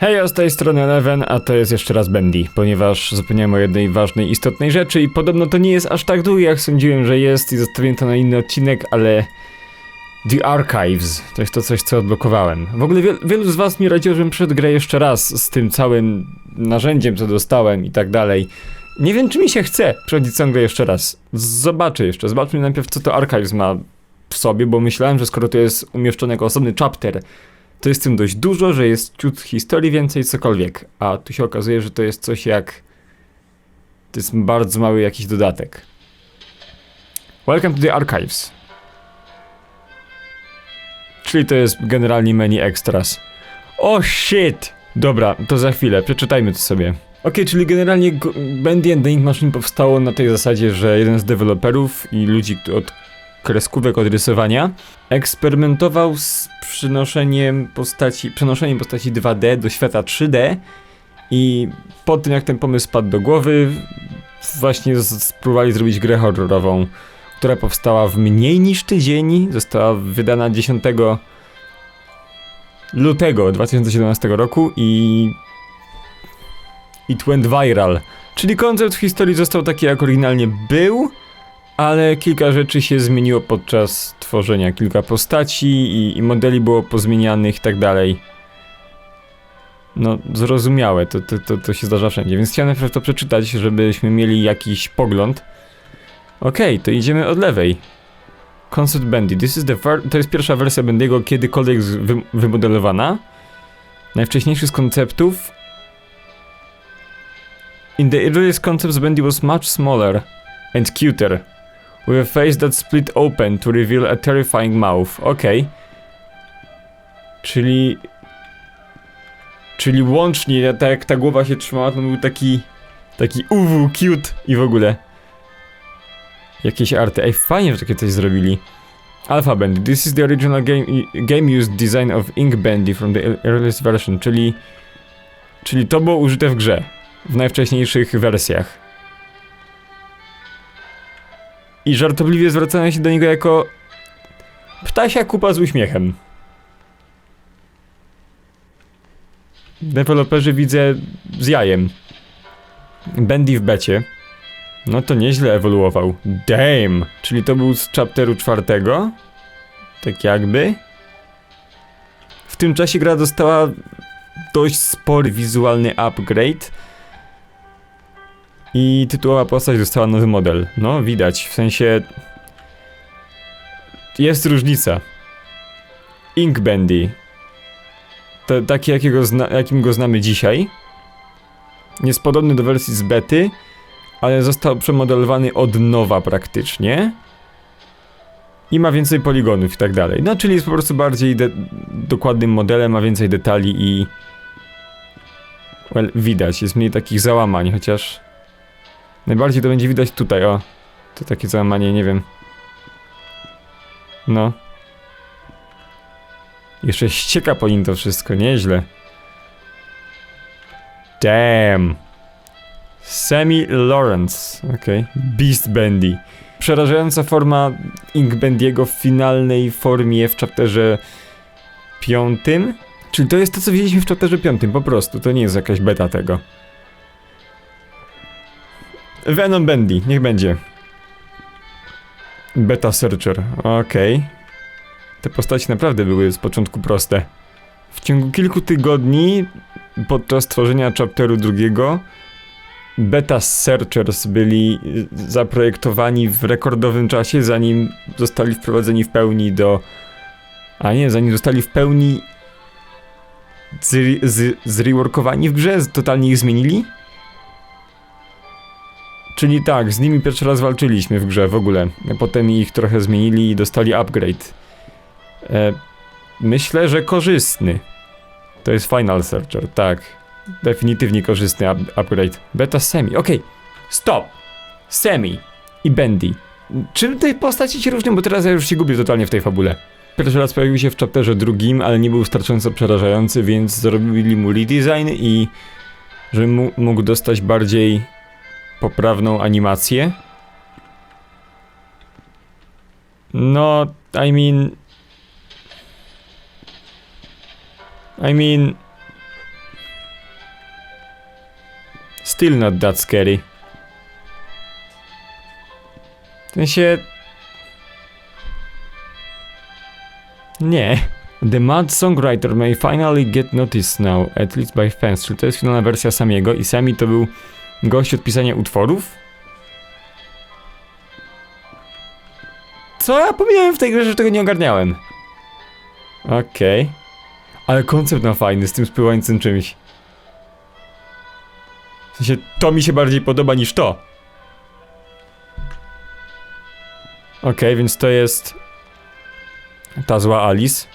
Hej, z tej strony Eleven, a to jest jeszcze raz Bendy, ponieważ zapomniałem o jednej ważnej, istotnej rzeczy i podobno to nie jest aż tak długie, jak sądziłem, że jest i zostawiłem to na inny odcinek, ale... The Archives, to jest to coś, co odblokowałem. W ogóle wiel wielu z was mi radziło, żebym przed grę jeszcze raz z tym całym narzędziem, co dostałem i tak dalej. Nie wiem, czy mi się chce przechodzić grę jeszcze raz. Zobaczę jeszcze, zobaczmy najpierw, co to Archives ma w sobie, bo myślałem, że skoro to jest umieszczone jako osobny chapter, to jest w tym dość dużo, że jest ciut historii więcej, cokolwiek. A tu się okazuje, że to jest coś jak... To jest bardzo mały jakiś dodatek. Welcome to the Archives. Czyli to jest generalnie menu extras. Oh shit! Dobra, to za chwilę, przeczytajmy to sobie. Okej, czyli generalnie the Ink Machine powstało na tej zasadzie, że jeden z deweloperów i ludzi od kreskówek od rysowania eksperymentował z przynoszeniem postaci, przenoszeniem postaci 2D do świata 3D i po tym jak ten pomysł padł do głowy właśnie spróbowali zrobić grę horrorową, która powstała w mniej niż tydzień, została wydana 10 lutego 2017 roku i it went viral. Czyli koncept w historii został taki jak oryginalnie był, ale kilka rzeczy się zmieniło podczas tworzenia. Kilka postaci i, i modeli było pozmienianych i tak dalej. No, zrozumiałe, to, to, to, to się zdarza wszędzie, więc chciałem najpierw to przeczytać, żebyśmy mieli jakiś pogląd. Okej, to idziemy od lewej. Concept Bendy. This is the to jest pierwsza wersja Bendiego kiedykolwiek wy wymodelowana. Najwcześniejszy z konceptów. In the earliest concepts Bendy was much smaller and cuter. With a face that split open to reveal a terrifying mouth. Okej. Czyli... Czyli łącznie, tak jak ta głowa się trzymała, to był taki... Taki uwu, cute i w ogóle. Jakieś arty. Ej, fajnie, że takie coś zrobili. Alpha Bendy. This is the original game, game used design of Ink Bendy from the earliest version, czyli... Czyli to było użyte w grze. W najwcześniejszych wersjach. I żartobliwie zwracają się do niego jako... Ptasia kupa z uśmiechem. Deweloperzy widzę z jajem. Bendy w becie. No to nieźle ewoluował. Damn! Czyli to był z chapteru czwartego? Tak jakby? W tym czasie gra dostała dość spory wizualny upgrade. I tytułowa postać dostała nowy model. No, widać, w sensie... Jest różnica. Ink Bendy. To, taki, jakiego jakim go znamy dzisiaj. Jest podobny do wersji z bety, ale został przemodelowany od nowa praktycznie. I ma więcej poligonów i tak dalej. No, czyli jest po prostu bardziej dokładnym modelem, ma więcej detali i... Well, widać, jest mniej takich załamań, chociaż... Najbardziej to będzie widać tutaj, o. To takie załamanie, nie wiem. No. Jeszcze ścieka po nim to wszystko, nieźle. Damn. Sammy Lawrence, okej. Beast Bendy. Przerażająca forma Ink Bendiego w finalnej formie w chapterze piątym. Czyli to jest to, co widzieliśmy w chapterze piątym, po prostu. To nie jest jakaś beta tego. Venom Bendy, niech będzie. Beta Searcher, okej. Te postaci naprawdę były z początku proste. W ciągu kilku tygodni podczas tworzenia chapteru drugiego Beta Searchers byli zaprojektowani w rekordowym czasie, zanim zostali wprowadzeni w pełni do. A nie, zanim zostali w pełni z, z, zreworkowani w grze, totalnie ich zmienili. Czyli tak, z nimi pierwszy raz walczyliśmy w grze w ogóle. Potem ich trochę zmienili i dostali upgrade. E, myślę, że korzystny. To jest Final Searcher, tak. Definitywnie korzystny up upgrade. Beta Semi, okej. Stop! Semi i Bendy. Czym te postaci się różnią? Bo teraz ja już się gubię totalnie w tej fabule. Pierwszy raz pojawił się w chapterze drugim, ale nie był wystarczająco przerażający, więc zrobili mu redesign i żeby mógł dostać bardziej poprawną animację. No, I mean... I mean... Still not that scary. W sensie... Nie. The Mad Songwriter may finally get noticed now, at least by fans. Czyli to jest finalna wersja Samiego i Sami to był gość od pisania utworów? Co ja pomijałem w tej grze, że tego nie ogarniałem? Okej. Ale koncept na fajny, z tym spływającym czymś. W sensie, to mi się bardziej podoba niż to. Okej, więc to jest... Ta zła Alice.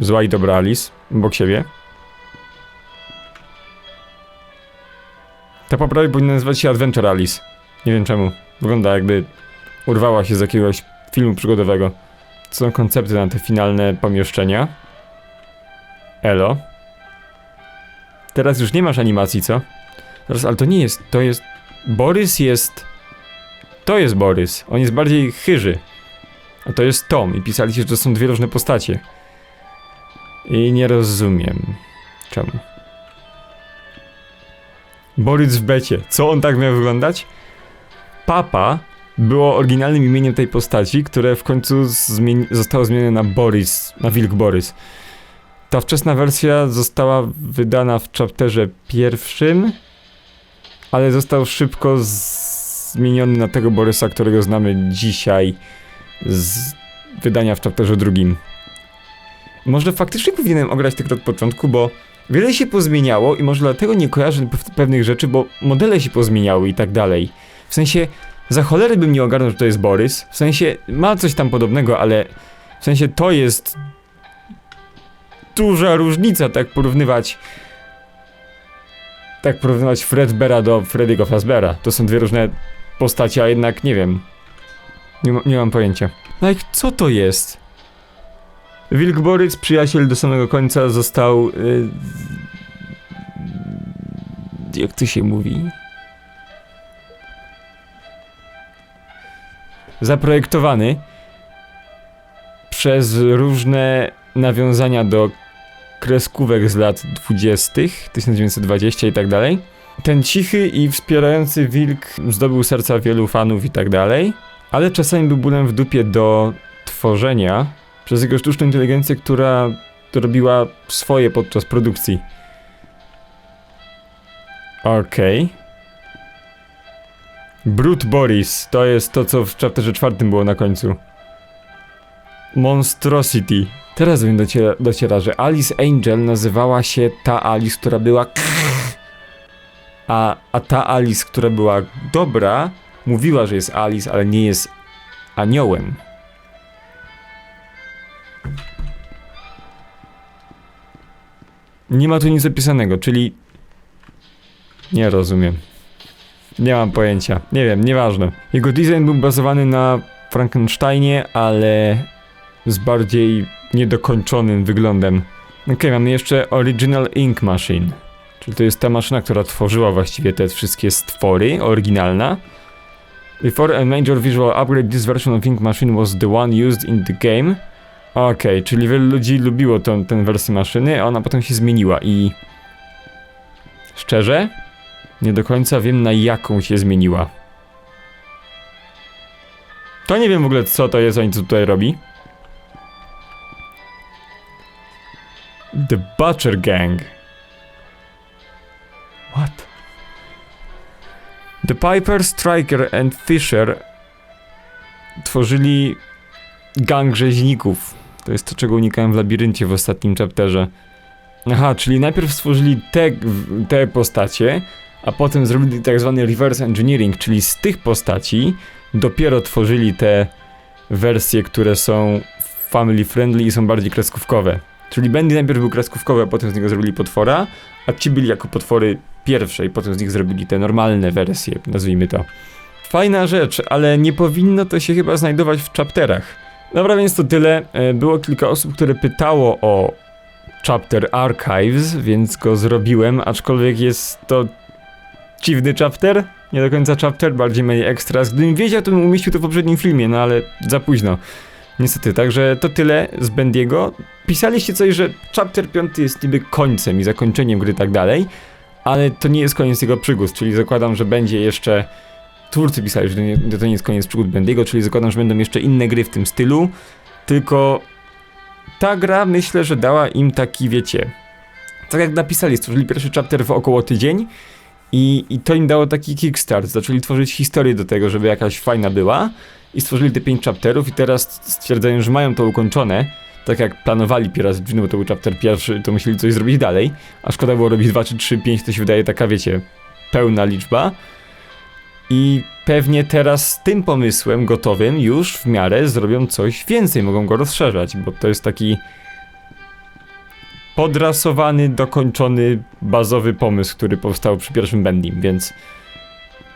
Zła i dobra Alice, obok siebie. Ta poprawa powinna nazywać się Adventure Alice. Nie wiem czemu. Wygląda jakby urwała się z jakiegoś filmu przygodowego. To są koncepty na te finalne pomieszczenia. Elo. Teraz już nie masz animacji, co? Teraz, ale to nie jest, to jest... Borys jest... To jest Borys. On jest bardziej chyży. A to jest Tom i pisaliście, że to są dwie różne postacie. I nie rozumiem. Czemu? Borys w becie. Co on tak miał wyglądać? Papa było oryginalnym imieniem tej postaci, które w końcu zmieni zostało zmienione na Boris, na Wilk Borys. Ta wczesna wersja została wydana w chapterze pierwszym, ale został szybko zmieniony na tego Borysa, którego znamy dzisiaj z wydania w chapterze drugim. Może faktycznie powinienem ograć tego od początku, bo wiele się pozmieniało i może dlatego nie kojarzę pew- pewnych rzeczy, bo modele się pozmieniały i tak dalej. W sensie, za cholery bym nie ogarnął, że to jest Borys. W sensie, ma coś tam podobnego, ale w sensie to jest duża różnica, tak porównywać tak porównywać Fredbeara do Freddy'ego Fazbeara. To są dwie różne postacie, a jednak nie wiem. Nie, nie mam pojęcia. Like, co to jest? Wilk Borys, przyjaciel do samego końca, został. y, jak to się mówi? Zaprojektowany przez różne nawiązania do kreskówek z lat 20., 1920 i tak dalej. Ten cichy i wspierający wilk zdobył serca wielu fanów i tak dalej, ale czasami był bólem w dupie do tworzenia przez jego sztuczną inteligencję, która robiła swoje podczas produkcji. Okej. Brute Boris, to jest to, co w chapterze czwartym było na końcu. Monstrosity. Teraz mnie dociera, dociera, że Alice Angel nazywała się ta Alice, która była a, a ta Alice, która była dobra, mówiła, że jest Alice, ale nie jest aniołem. Nie ma tu nic opisanego, czyli... Nie rozumiem. Nie mam pojęcia. Nie wiem, nieważne. Jego design był bazowany na Frankensteinie, ale z bardziej niedokończonym wyglądem. Okej, mamy jeszcze Original Ink Machine. Czyli to jest ta maszyna, która tworzyła właściwie te wszystkie stwory, oryginalna. Before a major visual upgrade, this version of Ink Machine was the one used in the game. Okej, czyli wielu ludzi lubiło tą, tę wersję maszyny, a ona potem się zmieniła i... Szczerze? Nie do końca wiem na jaką się zmieniła. To nie wiem w ogóle co to jest, ani co tutaj robi. The Butcher Gang. What? The Piper, Striker and Fisher tworzyli gang rzeźników. To jest to, czego unikałem w labiryncie w ostatnim chapterze. Aha, czyli najpierw stworzyli te, te postacie, a potem zrobili tak zwany reverse engineering, czyli z tych postaci dopiero tworzyli te wersje, które są family friendly i są bardziej kreskówkowe. Czyli Bendy najpierw był kreskówkowy, a potem z niego zrobili potwora, a ci byli jako potwory pierwsze i potem z nich zrobili te normalne wersje, nazwijmy to. Fajna rzecz, ale nie powinno to się chyba znajdować w chapterach. Dobra, więc to tyle. E, Było kilka osób, które pytało o chapter archives, więc go zrobiłem, aczkolwiek jest to dziwny chapter, nie do końca chapter, bardziej mniej extras. Gdybym wiedział, to bym umieścił to w poprzednim filmie, no ale za późno. Niestety, także to tyle z Bendiego. Pisaliście coś, że chapter 5 jest niby końcem i zakończeniem gry tak dalej, ale to nie jest koniec jego przygód, czyli zakładam, że będzie jeszcze... Twórcy pisali, że to nie, to nie jest koniec przygód Bendiego, czyli zakładam, że będą jeszcze inne gry w tym stylu, tylko ta gra myślę, że dała im taki, wiecie, tak jak napisali, stworzyli pierwszy chapter w około tydzień i, i to im dało taki kickstart, zaczęli tworzyć historię do tego, żeby jakaś fajna była i stworzyli te pięć chapterów i teraz stwierdzają, że mają to ukończone, tak jak planowali Pirates Dżinu, bo to był chapter pierwszy, to musieli coś zrobić dalej, a szkoda było robić 2 czy 3, 5, to się wydaje taka, wiecie, pełna liczba. I pewnie teraz z tym pomysłem gotowym już w miarę zrobią coś więcej, mogą go rozszerzać, bo to jest taki podrasowany, dokończony, bazowy pomysł, który powstał przy pierwszym Bendim, więc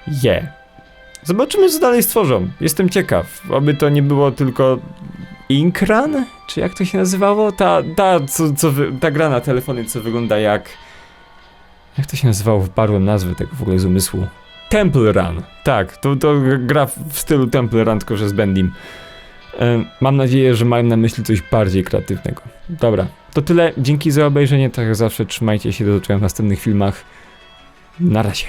je. Yeah. Zobaczymy, co dalej stworzą. Jestem ciekaw, aby to nie było tylko Inkran? Czy jak to się nazywało? Ta, ta, co, co ta gra na telefony, co wygląda jak... Jak to się nazywało? Wparłem nazwę tego w ogóle z umysłu. Temple Run. Tak, to, to gra w stylu Temple Run, tylko że z Bendim. E, Mam nadzieję, że mają na myśli coś bardziej kreatywnego. Dobra, to tyle. Dzięki za obejrzenie. Tak jak zawsze, trzymajcie się. Do zobaczenia w następnych filmach. Na razie.